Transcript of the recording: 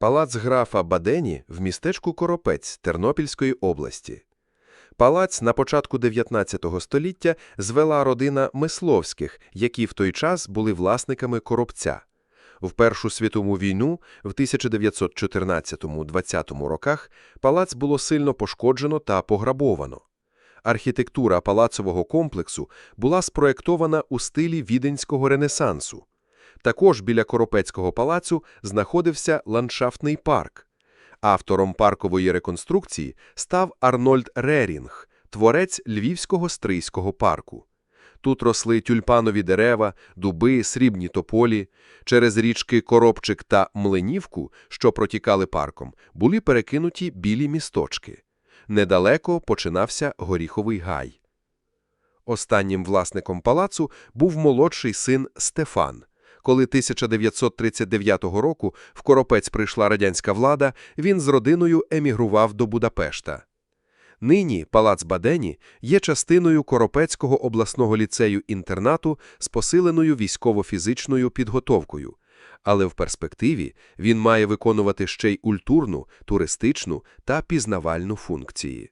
Палац графа Бадені в містечку Коропець Тернопільської області. Палац на початку 19 століття звела родина Мисловських, які в той час були власниками Коробця. В Першу світову війну в 1914-20 роках палац було сильно пошкоджено та пограбовано. Архітектура палацового комплексу була спроєктована у стилі віденського ренесансу. Також біля Коропецького палацу знаходився ландшафтний парк. Автором паркової реконструкції став Арнольд Рерінг, творець Львівського стрийського парку. Тут росли тюльпанові дерева, дуби, срібні тополі. Через річки Коробчик та Млинівку, що протікали парком, були перекинуті білі місточки. Недалеко починався горіховий гай. Останнім власником палацу був молодший син Стефан. Коли 1939 року в Коропець прийшла радянська влада, він з родиною емігрував до Будапешта. Нині палац Бадені є частиною Коропецького обласного ліцею-інтернату з посиленою військово-фізичною підготовкою. Але в перспективі він має виконувати ще й культурну, туристичну та пізнавальну функції.